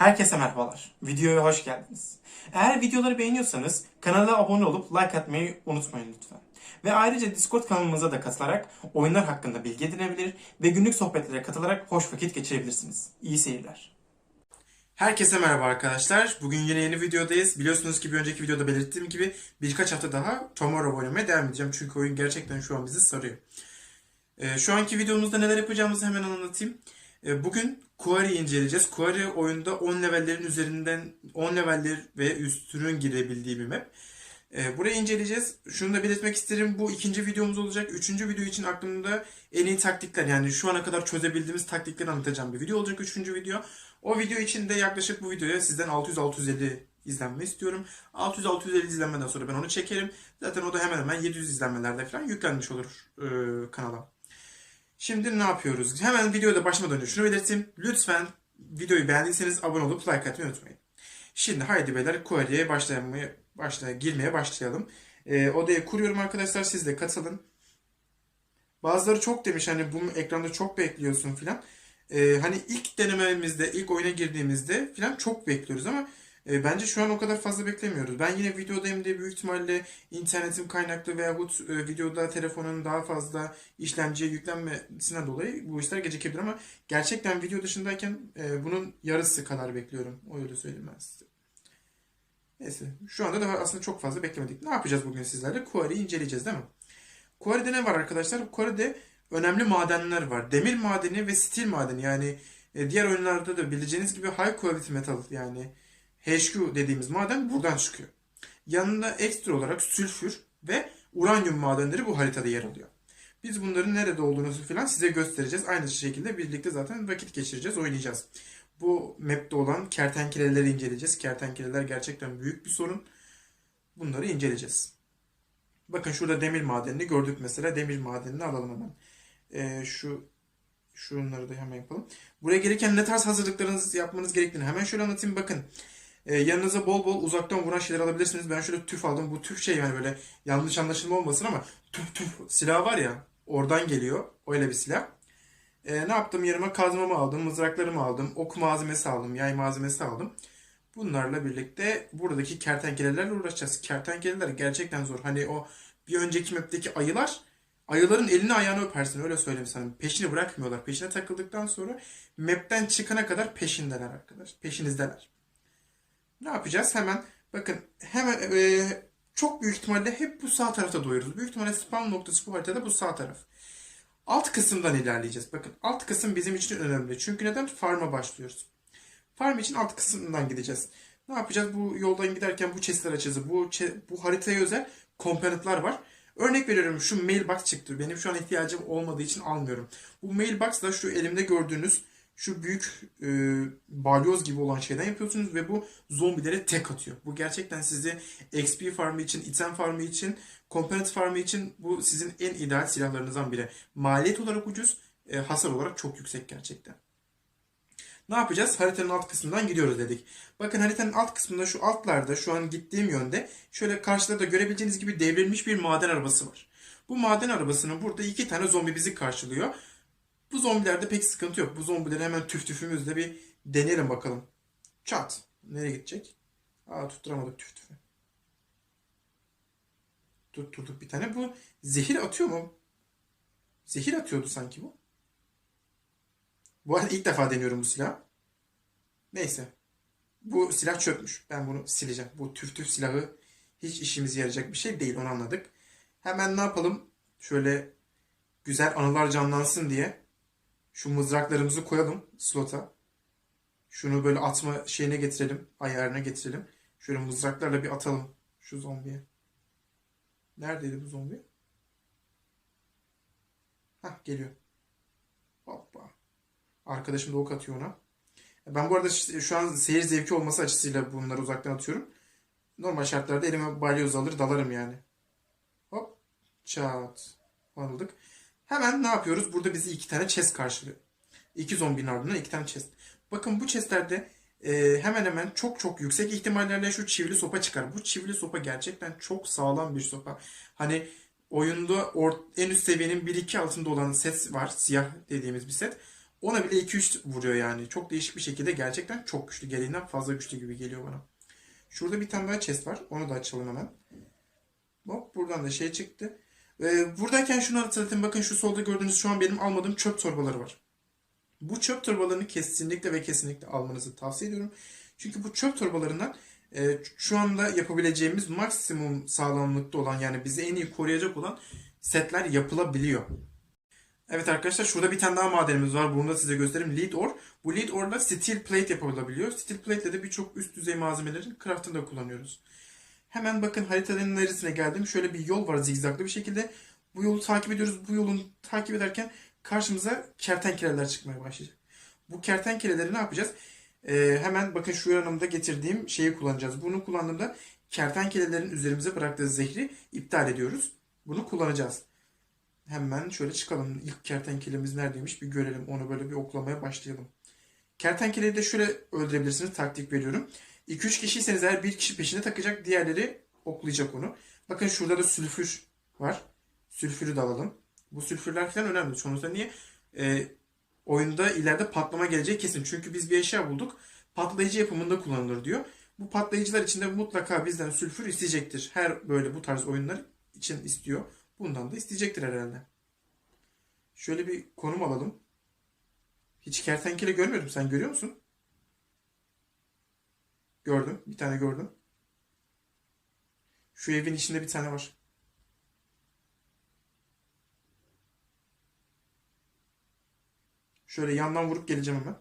Herkese merhabalar. Videoya hoş geldiniz. Eğer videoları beğeniyorsanız kanala abone olup like atmayı unutmayın lütfen. Ve ayrıca Discord kanalımıza da katılarak oyunlar hakkında bilgi edinebilir ve günlük sohbetlere katılarak hoş vakit geçirebilirsiniz. İyi seyirler. Herkese merhaba arkadaşlar. Bugün yine yeni videodayız. Biliyorsunuz ki bir önceki videoda belirttiğim gibi birkaç hafta daha Tomorrow oynamaya devam edeceğim. Çünkü oyun gerçekten şu an bizi sarıyor. Ee, şu anki videomuzda neler yapacağımızı hemen anlatayım. Ee, bugün Quarry'i inceleyeceğiz. Quarry oyunda 10 levellerin üzerinden 10 leveller ve üstünün girebildiği bir map. Ee, burayı inceleyeceğiz. Şunu da belirtmek isterim. Bu ikinci videomuz olacak. Üçüncü video için aklımda en iyi taktikler yani şu ana kadar çözebildiğimiz taktikleri anlatacağım bir video olacak. Üçüncü video. O video için de yaklaşık bu videoya sizden 600-650 izlenme istiyorum. 600-650 izlenmeden sonra ben onu çekerim. Zaten o da hemen hemen 700 izlenmelerde falan yüklenmiş olur e, kanala. Şimdi ne yapıyoruz? Hemen videoda başlamadan önce şunu belirteyim. Lütfen videoyu beğendiyseniz abone olup like atmayı unutmayın. Şimdi haydi beyler Quarry'e başlamaya, başla, girmeye başlayalım. Ee, odayı kuruyorum arkadaşlar. Siz de katılın. Bazıları çok demiş hani bu ekranda çok bekliyorsun filan. Ee, hani ilk denememizde, ilk oyuna girdiğimizde filan çok bekliyoruz ama e, bence şu an o kadar fazla beklemiyoruz. Ben yine videodayım diye büyük ihtimalle internetim kaynaklı veyahut e, videoda telefonun daha fazla işlemciye yüklenmesinden dolayı bu işler gecikebilir ama gerçekten video dışındayken e, bunun yarısı kadar bekliyorum. Öyle söyleyeyim ben size. Neyse. Şu anda da aslında çok fazla beklemedik. Ne yapacağız bugün sizlerle? Quarry'i inceleyeceğiz değil mi? Quarry'de ne var arkadaşlar? Quarry'de önemli madenler var. Demir madeni ve steel madeni yani e, diğer oyunlarda da bileceğiniz gibi high quality metal yani HQ dediğimiz maden buradan çıkıyor. Yanında ekstra olarak sülfür ve uranyum madenleri bu haritada yer alıyor. Biz bunların nerede olduğunu falan size göstereceğiz. Aynı şekilde birlikte zaten vakit geçireceğiz, oynayacağız. Bu map'te olan kertenkeleleri inceleyeceğiz. Kertenkeleler gerçekten büyük bir sorun. Bunları inceleyeceğiz. Bakın şurada demir madenini gördük mesela. Demir madenini alalım hemen. Ee, şu şunları da hemen yapalım. Buraya gelirken ne tarz hazırlıklarınızı yapmanız gerektiğini hemen şöyle anlatayım. Bakın ee, yanınıza bol bol uzaktan vuran şeyler alabilirsiniz. Ben şöyle tüf aldım. Bu tüf şey yani böyle yanlış anlaşılma olmasın ama tüf tüf silah var ya oradan geliyor. Öyle bir silah. Ee, ne yaptım? Yanıma kazmamı aldım, mızraklarımı aldım, ok malzemesi aldım, yay malzemesi aldım. Bunlarla birlikte buradaki kertenkelelerle uğraşacağız. Kertenkeleler gerçekten zor. Hani o bir önceki map'teki ayılar ayıların elini ayağını öpersin öyle söyleyeyim sana. Peşini bırakmıyorlar. Peşine takıldıktan sonra map'ten çıkana kadar peşindeler arkadaş. Peşinizdeler. Ne yapacağız? Hemen bakın hemen e, çok büyük ihtimalle hep bu sağ tarafta doyuyoruz. Büyük ihtimalle spawn noktası bu haritada bu sağ taraf. Alt kısımdan ilerleyeceğiz. Bakın alt kısım bizim için önemli. Çünkü neden? Farm'a başlıyoruz. Farm için alt kısımdan gideceğiz. Ne yapacağız? Bu yoldan giderken bu chestler açacağız. Bu, bu haritaya özel komponentler var. Örnek veriyorum şu mailbox çıktı. Benim şu an ihtiyacım olmadığı için almıyorum. Bu mailbox da şu elimde gördüğünüz şu büyük e, balyoz gibi olan şeyden yapıyorsunuz ve bu zombilere tek atıyor. Bu gerçekten sizi XP farmı için, item farmı için, component farmı için bu sizin en ideal silahlarınızdan biri. Maliyet olarak ucuz, e, hasar olarak çok yüksek gerçekten. Ne yapacağız? Haritanın alt kısmından gidiyoruz dedik. Bakın haritanın alt kısmında şu altlarda şu an gittiğim yönde şöyle karşıda da görebileceğiniz gibi devrilmiş bir maden arabası var. Bu maden arabasının burada iki tane zombi bizi karşılıyor. Bu zombilerde pek sıkıntı yok. Bu zombileri hemen tüf tüfümüzle bir deneyelim bakalım. Çat. Nereye gidecek? Aa tutturamadık tüf tüfü. Tutturduk bir tane. Bu zehir atıyor mu? Zehir atıyordu sanki bu. Bu arada ilk defa deniyorum bu silah. Neyse. Bu silah çökmüş. Ben bunu sileceğim. Bu tüf tüf silahı hiç işimize yarayacak bir şey değil. Onu anladık. Hemen ne yapalım? Şöyle güzel anılar canlansın diye şu mızraklarımızı koyalım slota. Şunu böyle atma şeyine getirelim. Ayarına getirelim. Şöyle mızraklarla bir atalım şu zombiye. Neredeydi bu zombi? Hah geliyor. Hoppa. Arkadaşım da ok atıyor ona. Ben bu arada şu an seyir zevki olması açısıyla bunları uzaktan atıyorum. Normal şartlarda elime balyoz alır dalarım yani. Hop. Çat. Aldık. Hemen ne yapıyoruz? Burada bizi iki tane chest karşılıyor. İki zombinin ardından iki tane chest. Bakın bu chestlerde e, hemen hemen çok çok yüksek ihtimallerle şu çivili sopa çıkar. Bu çivili sopa gerçekten çok sağlam bir sopa. Hani oyunda en üst seviyenin 1-2 altında olan set var. Siyah dediğimiz bir set. Ona bile 2-3 vuruyor yani. Çok değişik bir şekilde gerçekten çok güçlü. Gereğinden fazla güçlü gibi geliyor bana. Şurada bir tane daha chest var. Onu da açalım hemen. Hop buradan da şey çıktı. Ee, buradayken şunu hatırlatayım. Bakın şu solda gördüğünüz şu an benim almadığım çöp torbaları var. Bu çöp torbalarını kesinlikle ve kesinlikle almanızı tavsiye ediyorum. Çünkü bu çöp torbalarından e, şu anda yapabileceğimiz maksimum sağlamlıkta olan yani bizi en iyi koruyacak olan setler yapılabiliyor. Evet arkadaşlar şurada bir tane daha madenimiz var. Bunu da size göstereyim. Lead ore. Bu lead ore ile steel plate yapılabiliyor. Steel plate ile de birçok üst düzey malzemelerin craftında kullanıyoruz. Hemen bakın haritanın neresine geldim. Şöyle bir yol var zigzaglı bir şekilde. Bu yolu takip ediyoruz. Bu yolun takip ederken karşımıza kertenkeleler çıkmaya başlayacak. Bu kertenkeleleri ne yapacağız? Ee, hemen bakın şu yanımda getirdiğim şeyi kullanacağız. Bunu kullandığımda kertenkelelerin üzerimize bıraktığı zehri iptal ediyoruz. Bunu kullanacağız. Hemen şöyle çıkalım. İlk kertenkelemiz neredeymiş bir görelim. Onu böyle bir oklamaya başlayalım. Kertenkeleyi de şöyle öldürebilirsiniz. Taktik veriyorum. 2-3 kişiyseniz eğer bir kişi peşine takacak. Diğerleri oklayacak onu. Bakın şurada da sülfür var. Sülfürü de alalım. Bu sülfürler falan önemli. Sonuçta niye? Ee, oyunda ileride patlama geleceği kesin. Çünkü biz bir eşya bulduk. Patlayıcı yapımında kullanılır diyor. Bu patlayıcılar içinde mutlaka bizden sülfür isteyecektir. Her böyle bu tarz oyunlar için istiyor. Bundan da isteyecektir herhalde. Şöyle bir konum alalım. Hiç kertenkele görmüyordum. Sen görüyor musun? Gördüm. Bir tane gördüm. Şu evin içinde bir tane var. Şöyle yandan vurup geleceğim hemen.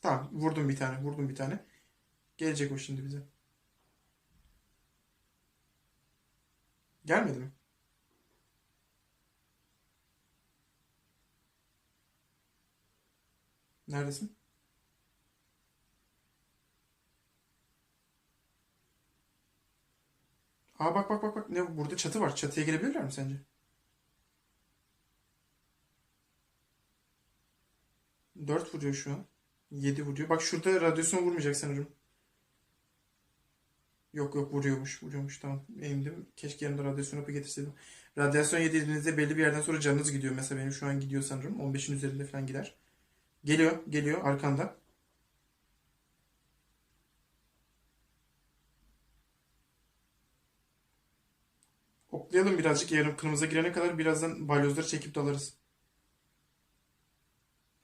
Tamam vurdum bir tane vurdum bir tane. Gelecek o şimdi bize. Gelmedi mi? Neredesin? Aa bak bak bak bak ne burada çatı var. Çatıya gelebilirler mi sence? 4 vuruyor şu an. 7 vuruyor. Bak şurada radyasyon vurmayacak sanırım. Yok yok vuruyormuş. Vuruyormuş tamam. Eğimdim. Keşke yanımda radyasyon hapı getirseydim. Radyasyon yediğinizde belli bir yerden sonra canınız gidiyor. Mesela benim şu an gidiyor sanırım. 15'in üzerinde falan gider. Geliyor. Geliyor arkanda. Oklayalım birazcık. Yarım kırmızı girene kadar birazdan balyozları çekip dalarız.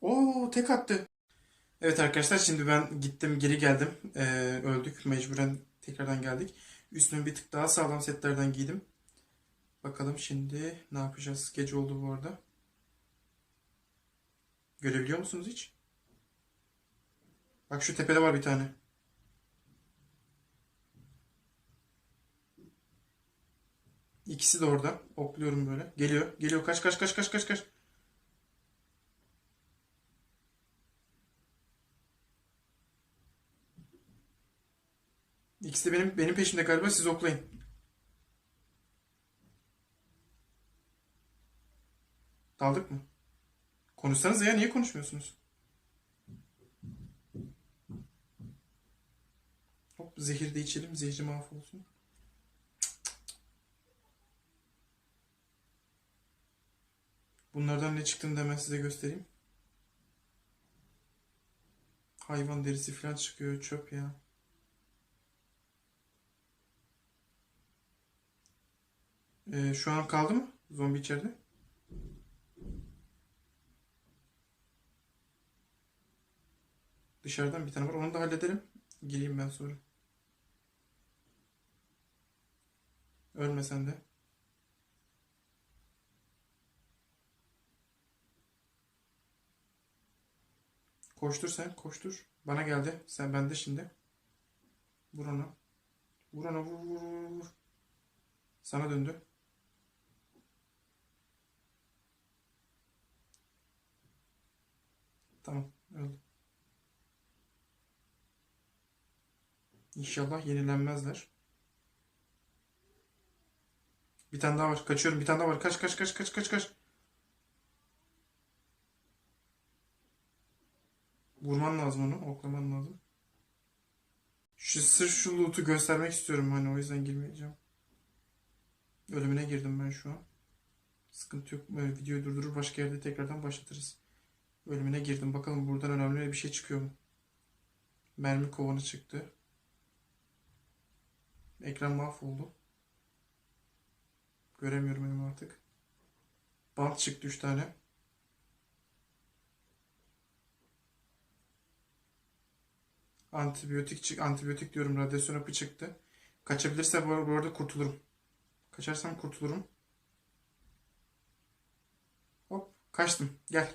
Oo tek attı. Evet arkadaşlar şimdi ben gittim geri geldim. Ee, öldük. Mecburen tekrardan geldik. Üstüme bir tık daha sağlam setlerden giydim. Bakalım şimdi ne yapacağız? Gece oldu bu arada. Görebiliyor musunuz hiç? Bak şu tepede var bir tane. İkisi de orada. Okluyorum böyle. Geliyor. Geliyor. Kaç kaç kaç kaç kaç kaç. İkisi de benim benim peşimde galiba. Siz oklayın. Daldık mı? Konuşsanız ya niye konuşmuyorsunuz? Hop zehir de içelim. Zehri mahvolsun. Bunlardan ne çıktığını da hemen size göstereyim. Hayvan derisi falan çıkıyor. Çöp ya. Ee, şu an kaldı mı? Zombi içeride. Dışarıdan bir tane var. Onu da halledelim. Gireyim ben sonra. Ölme sen de. Koştur sen. Koştur. Bana geldi. Sen bende şimdi. Vur ona. Vur ona. Vur vur vur. vur. Sana döndü. Tamam. Öldü. İnşallah yenilenmezler. Bir tane daha var. Kaçıyorum. Bir tane daha var. Kaç kaç kaç kaç kaç kaç. Vurman lazım onu. Oklaman lazım. Şu, sırf şu loot'u göstermek istiyorum. Hani o yüzden girmeyeceğim. Ölümüne girdim ben şu an. Sıkıntı yok. Böyle videoyu durdurur başka yerde tekrardan başlatırız. Bölümüne girdim. Bakalım buradan önemli bir şey çıkıyor mu? Mermi kovanı çıktı. Ekran mahvoldu. Göremiyorum önümü artık. Bant çıktı 3 tane. Antibiyotik çık antibiyotik diyorum radyasyon hapı çıktı. Kaçabilirse bu arada kurtulurum. Kaçarsam kurtulurum. Hop kaçtım. Gel.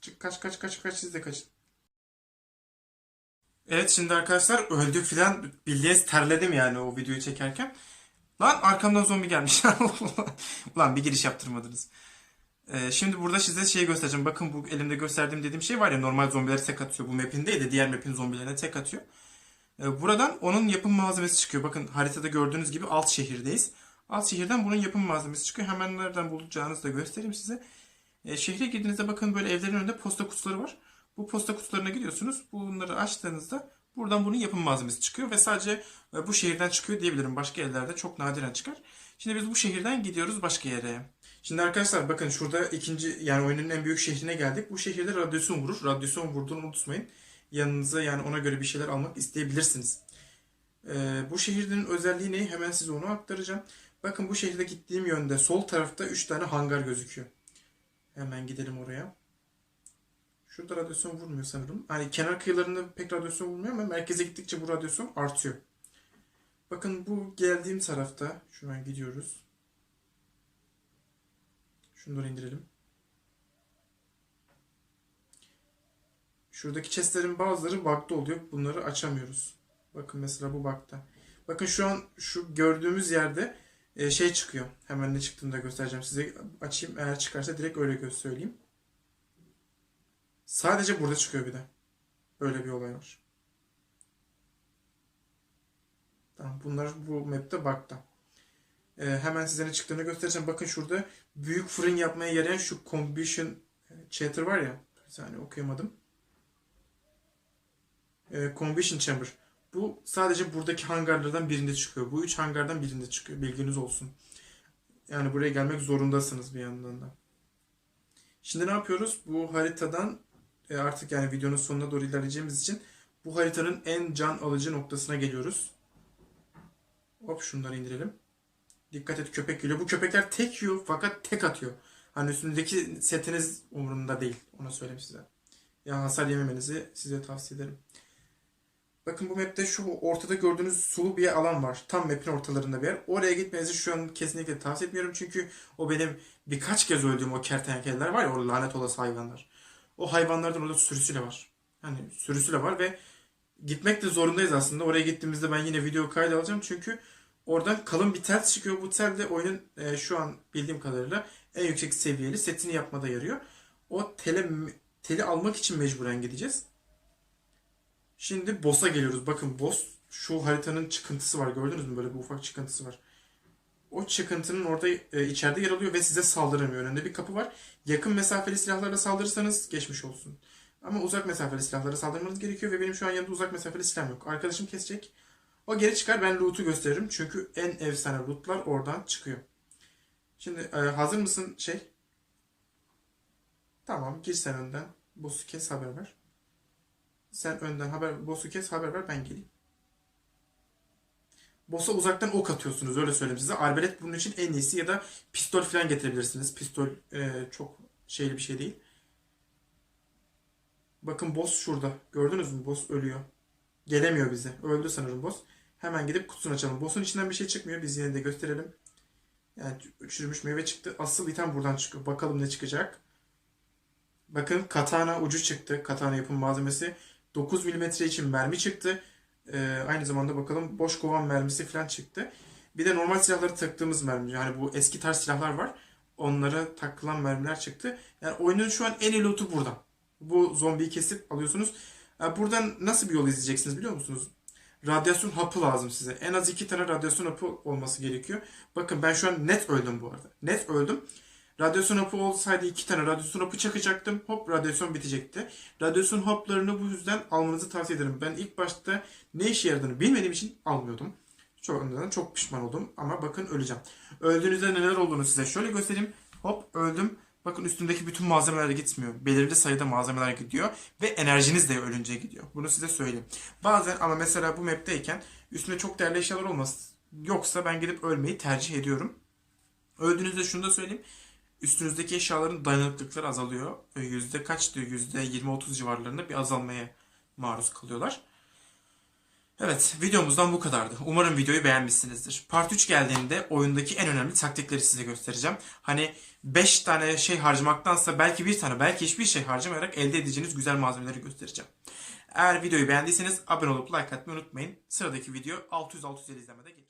Çık kaç kaç kaç kaç siz de kaçın. Evet şimdi arkadaşlar öldük filan bildiğiniz terledim yani o videoyu çekerken. Lan arkamdan zombi gelmiş. Ulan bir giriş yaptırmadınız. Ee, şimdi burada size şeyi göstereceğim. Bakın bu elimde gösterdiğim dediğim şey var ya normal zombilere tek atıyor. Bu map'in değil de diğer map'in zombilerine tek atıyor. Ee, buradan onun yapım malzemesi çıkıyor. Bakın haritada gördüğünüz gibi alt şehirdeyiz. Alt şehirden bunun yapım malzemesi çıkıyor. Hemen nereden bulacağınızı da göstereyim size. Ee, şehre girdiğinizde bakın böyle evlerin önünde posta kutuları var. Bu posta kutularına gidiyorsunuz. Bunları açtığınızda buradan bunun yapım malzemesi çıkıyor ve sadece e, bu şehirden çıkıyor diyebilirim. Başka yerlerde çok nadiren çıkar. Şimdi biz bu şehirden gidiyoruz başka yere. Şimdi arkadaşlar bakın şurada ikinci yani oyunun en büyük şehrine geldik. Bu şehirde radyasyon vurur. Radyasyon vurduğunu unutmayın. Yanınıza yani ona göre bir şeyler almak isteyebilirsiniz. Ee, bu şehrin özelliği ne? Hemen size onu aktaracağım. Bakın bu şehirde gittiğim yönde sol tarafta 3 tane hangar gözüküyor. Hemen gidelim oraya. Şurada radyasyon vurmuyor sanırım. Hani kenar kıyılarında pek radyasyon vurmuyor ama merkeze gittikçe bu radyasyon artıyor. Bakın bu geldiğim tarafta şu an gidiyoruz. Şunları indirelim. Şuradaki chestlerin bazıları bug'da oluyor. Bunları açamıyoruz. Bakın mesela bu bug'da. Bakın şu an şu gördüğümüz yerde e, şey çıkıyor. Hemen ne çıktığını da göstereceğim size. Açayım eğer çıkarsa direkt öyle söyleyeyim. Sadece burada çıkıyor bir de. Böyle bir olay var. Tamam bunlar bu map'te bug'da. Ee, hemen size ne çıktığını göstereceğim. Bakın şurada büyük fırın yapmaya yarayan şu combustion chatter var ya. Bir saniye okuyamadım. Ee, combustion chamber. Bu sadece buradaki hangarlardan birinde çıkıyor. Bu üç hangardan birinde çıkıyor. Bilginiz olsun. Yani buraya gelmek zorundasınız bir yandan da. Şimdi ne yapıyoruz? Bu haritadan e, artık yani videonun sonuna doğru ilerleyeceğimiz için bu haritanın en can alıcı noktasına geliyoruz. Hop şunları indirelim. Dikkat et köpek geliyor. Bu köpekler tek yiyor fakat tek atıyor. Hani üstündeki setiniz umurunda değil. Ona söyleyeyim size. Ya hasar yememenizi size tavsiye ederim. Bakın bu map'te şu ortada gördüğünüz sulu bir alan var. Tam map'in ortalarında bir yer. Oraya gitmenizi şu an kesinlikle tavsiye etmiyorum. Çünkü o benim birkaç kez öldüğüm o kertenkeleler var ya o lanet olası hayvanlar. O hayvanlardan orada sürüsüyle var. Hani sürüsüyle var ve gitmek de zorundayız aslında. Oraya gittiğimizde ben yine video kaydı alacağım. Çünkü oradan kalın bir tel çıkıyor. Bu tel de oyunun e, şu an bildiğim kadarıyla en yüksek seviyeli setini yapmada yarıyor. O tele, teli almak için mecburen gideceğiz. Şimdi boss'a geliyoruz. Bakın boss şu haritanın çıkıntısı var. Gördünüz mü? Böyle bir ufak çıkıntısı var. O çıkıntının orada e, içeride yer alıyor ve size saldıramıyor. Önünde bir kapı var. Yakın mesafeli silahlarla saldırırsanız geçmiş olsun. Ama uzak mesafeli silahlara saldırmanız gerekiyor ve benim şu an yanımda uzak mesafeli silah yok. Arkadaşım kesecek. O geri çıkar ben loot'u gösteririm. Çünkü en efsane loot'lar oradan çıkıyor. Şimdi e, hazır mısın şey? Tamam gir sen önden. Boss'u kes haber ver. Sen önden haber, boss'u kes haber ver ben geleyim. Boss'a uzaktan ok atıyorsunuz öyle söyleyeyim size. Arbelet bunun için en iyisi ya da pistol falan getirebilirsiniz. Pistol e, çok şeyli bir şey değil. Bakın boss şurada. Gördünüz mü? Boss ölüyor. Gelemiyor bize. Öldü sanırım boss. Hemen gidip kutusunu açalım. Boss'un içinden bir şey çıkmıyor. Biz yine de gösterelim. Yani çürümüş meyve çıktı. Asıl item buradan çıkıyor. Bakalım ne çıkacak. Bakın katana ucu çıktı. Katana yapım malzemesi. 9 mm için mermi çıktı. Ee, aynı zamanda bakalım boş kovan mermisi falan çıktı. Bir de normal silahları taktığımız mermi. Yani bu eski tarz silahlar var. Onlara takılan mermiler çıktı. Yani oyunun şu an en iyi loot'u burada. Bu zombiyi kesip alıyorsunuz. Yani buradan nasıl bir yol izleyeceksiniz biliyor musunuz? Radyasyon hapı lazım size. En az iki tane radyasyon hapı olması gerekiyor. Bakın ben şu an net öldüm bu arada. Net öldüm. Radyasyon hapı olsaydı iki tane radyasyon hapı çakacaktım. Hop radyasyon bitecekti. Radyasyon haplarını bu yüzden almanızı tavsiye ederim. Ben ilk başta ne işe yaradığını bilmediğim için almıyordum. Çok, çok pişman oldum ama bakın öleceğim. Öldüğünüzde neler olduğunu size şöyle göstereyim. Hop öldüm. Bakın üstümdeki bütün malzemeler gitmiyor. Belirli sayıda malzemeler gidiyor. Ve enerjiniz de ölünce gidiyor. Bunu size söyleyeyim. Bazen ama mesela bu map'teyken üstümde çok değerli eşyalar olmaz. Yoksa ben gidip ölmeyi tercih ediyorum. Öldüğünüzde şunu da söyleyeyim. Üstünüzdeki eşyaların dayanıklılıkları azalıyor. Yüzde kaç diyor? Yüzde 20-30 civarlarında bir azalmaya maruz kalıyorlar. Evet, videomuzdan bu kadardı. Umarım videoyu beğenmişsinizdir. Part 3 geldiğinde oyundaki en önemli taktikleri size göstereceğim. Hani 5 tane şey harcamaktansa belki bir tane, belki hiçbir şey harcamayarak elde edeceğiniz güzel malzemeleri göstereceğim. Eğer videoyu beğendiyseniz abone olup like atmayı unutmayın. Sıradaki video 600-650 izlemede gelir.